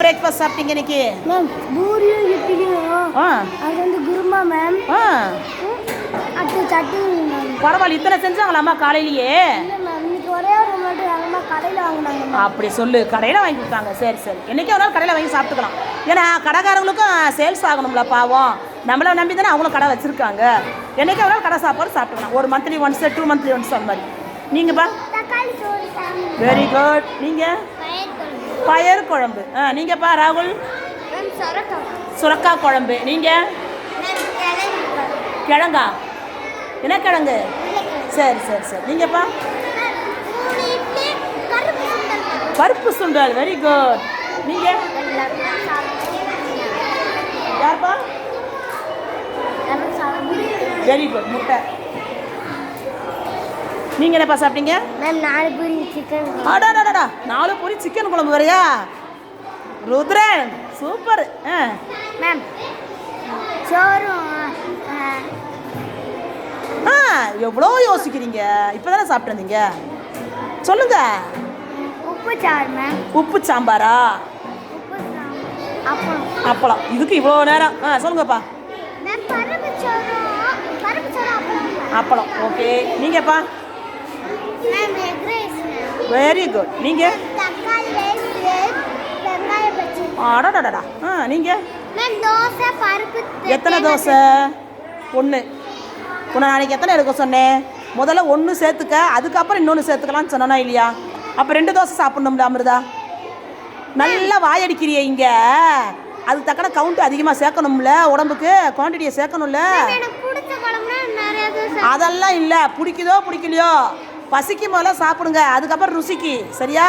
Breakfast சாப்பிட்டீங்க இன்னைக்கு? Ma'am பூரியும் இட்லியும். ஆ. அது வந்து குருமா மேம் ஆ. அடுத்து சட்னி மேம் பரவாயில்ல இத்தனை செஞ்சாங்களாம்மா காலையிலேயே? இல்லை மேம் இன்னைக்கு ஒரே ஒரு மட்டும் அம்மா கடையில் வாங்கினாங்க மேம் அப்படி சொல்லு கடையில் வாங்கி கொடுத்தாங்க. சரி சரி. என்னைக்கே ஒரு நாள் கடையில் வாங்கி சாப்பிட்டுக்கலாம். ஏன்னா கடைக்காரங்களுக்கும் சேல்ஸ் ஆகணும்ல பாவம். நம்மளை நம்பி தானே அவங்களும் கடை வச்சுருக்காங்க. என்னைக்கே ஒரு நாள் கடை சாப்பாடு சாப்பிட்டுக்கலாம். ஒரு monthly once two monthly once அந்த மாதிரி. நீங்கப்பா. தக்காளி சோறு வெரி குட் நீங்கள் பயறு குழம்பு. ஆ நீங்கப்பா ராகுல். சொரக்கா. குழம்பு. நீங்கள் கிழங்கு என்ன கிழங்கு? சரி சரி சரி. நீங்கப்பா பருப்பு சுண்டல் வெரி குட் நீங்கள் யார்ப்பா வெரி குட் முட்டை. நீங்கள் என்னப்பா சாப்பிட்டீங்க? மேம் நாலு பூரி சிக்கன் அடாடாடா நாலு பொரி சிக்கன் குழம்பு வரையா? ருத்ரன் சூப்பர். ஆ. மேம் சோறும் ஆ. எவ்வளோ யோசிக்கிறீங்க? இப்போ தானே சாப்பிட்டு வந்தீங்க சொல்லுங்க. உப்பு சாறு மேம். உப்பு சாம்பாரா? சாறு அப்புறம் அப்பளம். இதுக்கு இவ்வளோ நேரம். ஆ சொல்லுங்கப்பா. மேம் பருப்பு சோறும் பருப்பு சோறு அப்புறம் அப்பளம். ஓகே. நீங்கப்பா. வெரி குட் நீங்கள் அடடடடா. ஆ நீங்கள் எத்தனை தோசை? ஒன்று உன்னை நாளைக்கு எத்தனை எடுக்க சொன்னேன்? முதல்ல ஒன்று சேர்த்துக்க அதுக்கப்புறம் இன்னொன்று சேர்த்துக்கலாம்னு சொன்னா இல்லையா? அப்போ ரெண்டு தோசை சாப்பிட்ணும்ல அமிர்தா? நல்லா வாயடிக்கிறியே இங்கே. அதுக்கு தக்கன கவுண்ட் அதிகமாக சேர்க்கணும்ல உடம்புக்கு? குவான்டிட்டியை சேர்க்கணும்ல? அதெல்லாம் இல்லை. பிடிக்குதோ பிடிக்கலையோ? பசிக்கு முதல்ல சாப்பிடுங்க அதுக்கப்புறம் ருசிக்கு. சரியா?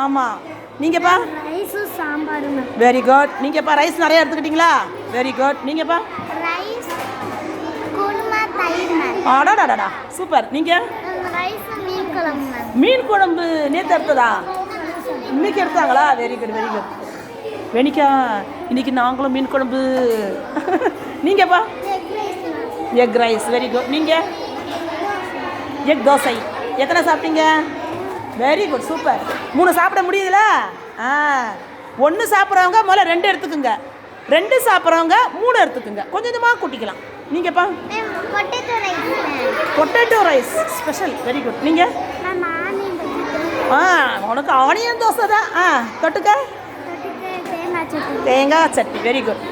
ஆமாம் நீங்கப்பா? ரைஸும் சாம்பாரும் மேம். வெரி குட் நீங்கப்பா ரைஸ் நிறைய எடுத்துக்கிட்டீங்களா? வெரி குட் நீங்கப்பா? ரைஸ் குருமா தயிர் அடாடாடா சூப்பர் நீங்கள் ரைஸ் மீன் குழம்பு மீன் குழம்பு நேற்று எடுத்ததா? இன்னைக்கு எடுத்தாங்களா? வெரி குட் வெரி குட் வெனிக்கா இன்னைக்கு நாங்களும் மீன் குழம்பு. நீங்கப்பா? எக் ரைஸ் வெரி குட் நீங்கள் எக் தோசை. எத்தனை சாப்பிட்டீங்க? வெரி குட் சூப்பர் மூணு சாப்பிட முடியுதுல? ஆ. ஒன்று சாப்பிட்றவங்க முதல்ல ரெண்டு எடுத்துக்குங்க. ரெண்டு சாப்பிட்றவங்க மூணு எடுத்துக்குங்க. கொஞ்சம் கொஞ்சமாக கூட்டிக்கலாம். நீங்கப்பா potato rice special very good நீங்கள் ஆ உனக்கு ஆனியன் தோசை தான். ஆ தொட்டுக்க? தேங்காய் சட்னி. Very good